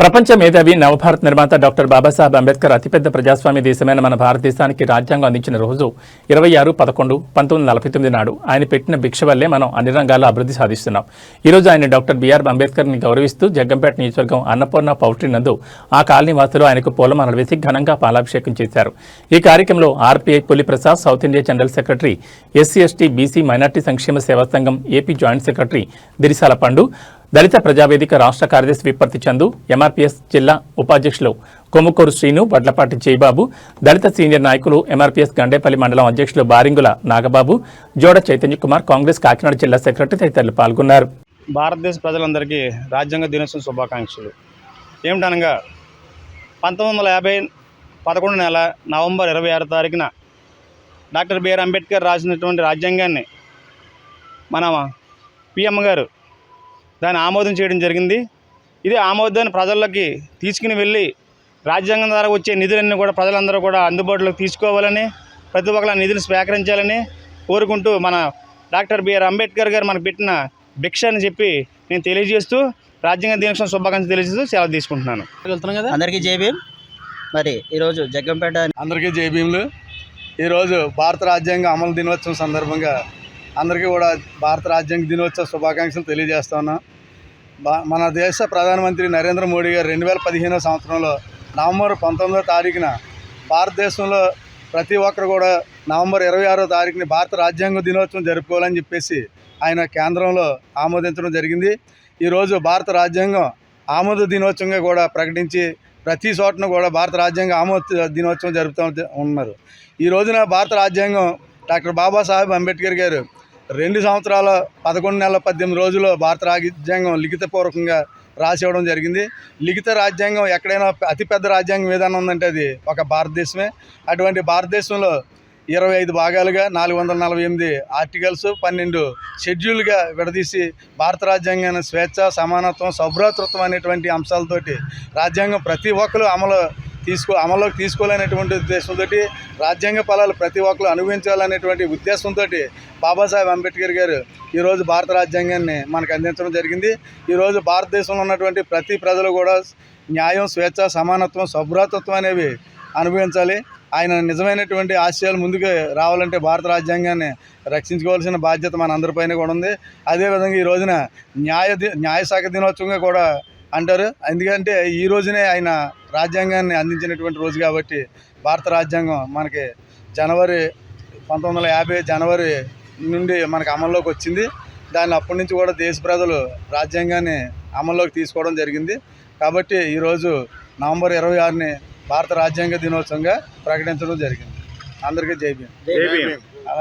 ప్రపంచ మేధావి నవభారత్ నిర్మాత డాక్టర్ బాబాసాహెబ్ అంబేద్కర్ అతిపెద్ద ప్రజాస్వామ్య దేశమైన మన భారతదేశానికి రాజ్యాంగం అందించిన రోజు ఇరవై ఆరు పదకొండు పంతొమ్మిది నలభై తొమ్మిది నాడు ఆయన పెట్టిన భిక్ష వల్లే మనం అన్ని రంగాల్లో అభివృద్ధి సాధిస్తున్నాం. ఈరోజు ఆయన డాక్టర్ బిఆర్ అంబేద్కర్ని గౌరవిస్తూ జగ్గంపేట నియోజకవర్గం అన్నపూర్ణ పౌల్ట్రీ నందు ఆ కాలనీ వాసులు ఆయనకు పూలమాలలు వేసి ఘనంగా పాలాభిషేకం చేశారు. ఈ కార్యక్రమంలో RPI Puliprasad South India general secretary SC ST BC minority సంక్షేమ సేవా సంఘం ఏపీ జాయింట్ సెక్రటరీ దిరిసాల పండు దళిత ప్రజావేదిక రాష్ట్ర కార్యదర్శి విప్పర్తి చందు ఎంఆర్పీఎస్ జిల్లా ఉపాధ్యక్షులు కొమ్ముకూరు శ్రీను వడ్లపాటి జయబాబు దళిత సీనియర్ నాయకులు ఎంఆర్పీఎస్ గండేపల్లి మండలం అధ్యక్షులు బారింగుల నాగబాబు జోడ చైతన్య కుమార్ కాంగ్రెస్ కాకినాడ జిల్లా సెక్రటరీ తదితరులు పాల్గొన్నారు. భారతదేశ ప్రజలందరికీ రాజ్యాంగ దినోత్సవం శుభాకాంక్షలు. ఏమిటనగా పంతొమ్మిది వందల యాభై పదకొండు నెల నవంబర్ ఇరవై ఆరు తారీఖున డాక్టర్ బిఆర్ అంబేద్కర్ రాసినటువంటి రాజ్యాంగాన్ని మన పిఎం గారు దాన్ని ఆమోదం చేయడం జరిగింది. ఇది ఆమోదాన్ని ప్రజల్లోకి తీసుకుని వెళ్ళి రాజ్యాంగం ద్వారా వచ్చే నిధులన్నీ కూడా ప్రజలందరూ కూడా అందుబాటులోకి తీసుకోవాలని ప్రతి ఒక్కరు నిధులు స్వీకరించాలని కోరుకుంటూ మన డాక్టర్ బిఆర్ అంబేద్కర్ గారు మనకు పెట్టిన భిక్ష అని చెప్పి నేను తెలియజేస్తూ రాజ్యాంగ దినోత్సవం శుభాకాంక్షలు తెలియజేస్తూ సెలవు తీసుకుంటున్నాను. వెళ్తున్నాం కదా? అందరికీ జై భీమ్. మరి ఈరోజు జగ్గంపేట అందరికీ జై భీములు. ఈరోజు భారత రాజ్యాంగ అమలు దినోత్సవం సందర్భంగా అందరికీ కూడా భారత రాజ్యాంగ దినోత్సవ శుభాకాంక్షలు తెలియజేస్తున్నాం బా మన దేశ ప్రధానమంత్రి నరేంద్ర మోడీ గారు రెండు వేల పదిహేనో సంవత్సరంలో నవంబర్ పంతొమ్మిదో తారీఖున భారతదేశంలో ప్రతి ఒక్కరు కూడా నవంబర్ ఇరవై ఆరో తారీఖుని భారత రాజ్యాంగ దినోత్సవం జరుపుకోవాలని చెప్పేసి ఆయన కేంద్రంలో ఆమోదించడం జరిగింది. ఈరోజు భారత రాజ్యాంగం ఆమోద దినోత్సవంగా కూడా ప్రకటించి ప్రతి చోటన కూడా భారత రాజ్యాంగ ఆమోద దినోత్సవం జరుపుతూ ఉన్నారు. ఈ రోజున భారత రాజ్యాంగం డాక్టర్ బాబాసాహెబ్ అంబేద్కర్ గారు రెండు సంవత్సరాల పదకొండు నెలల పద్దెనిమిది రోజుల్లో భారత రాజ్యాంగం లిఖితపూర్వకంగా రాసి ఇవ్వడం జరిగింది. లిఖిత రాజ్యాంగం ఎక్కడైనా అతిపెద్ద రాజ్యాంగం ఏదైనా ఉందంటే అది ఒక భారతదేశమే. అటువంటి భారతదేశంలో ఇరవై ఐదు భాగాలుగా నాలుగు వందల నలభై ఎనిమిది ఆర్టికల్స్ పన్నెండు షెడ్యూల్గా విడదీసి భారత రాజ్యాంగాన్ని స్వేచ్ఛ సమానత్వం సౌభ్రాతృత్వం అనేటువంటి అంశాలతోటి రాజ్యాంగం ప్రతి ఒక్కరు అమలు తీసుకో అమల్లోకి తీసుకోవాలనేటువంటి ఉద్దేశంతో రాజ్యాంగ ఫలాలు ప్రతి ఒక్కరు అనుభవించాలనేటువంటి ఉద్దేశంతో బాబాసాహెబ్ అంబేద్కర్ గారు ఈరోజు భారత రాజ్యాంగాన్ని మనకు అందించడం జరిగింది. ఈరోజు భారతదేశంలో ఉన్నటువంటి ప్రతి ప్రజలు కూడా న్యాయం స్వేచ్ఛ సమానత్వం సౌభ్రాతత్వం అనేవి అనుభవించాలి. ఆయన నిజమైనటువంటి ఆశయాలు ముందుకు రావాలంటే భారత రాజ్యాంగాన్ని రక్షించుకోవాల్సిన బాధ్యత మన అందరిపైన కూడా ఉంది. అదేవిధంగా ఈ రోజున న్యాయ ది- న్యాయశాఖ దినోత్సవంగా కూడా అంటారు. ఎందుకంటే ఈ రోజునే ఆయన రాజ్యాంగాన్ని అందించినటువంటి రోజు కాబట్టి భారత రాజ్యాంగం మనకి జనవరి పంతొమ్మిది వందల యాభై జనవరి నుండి మనకి అమల్లోకి వచ్చింది. దాన్ని అప్పటి నుంచి కూడా దేశ ప్రజలు రాజ్యాంగాన్ని అమల్లోకి తీసుకోవడం జరిగింది. కాబట్టి ఈరోజు నవంబర్ ఇరవై ఆరుని భారత రాజ్యాంగ దినోత్సవంగా ప్రకటించడం జరిగింది. అందరికీ జై భీమ్. జై భీమ్.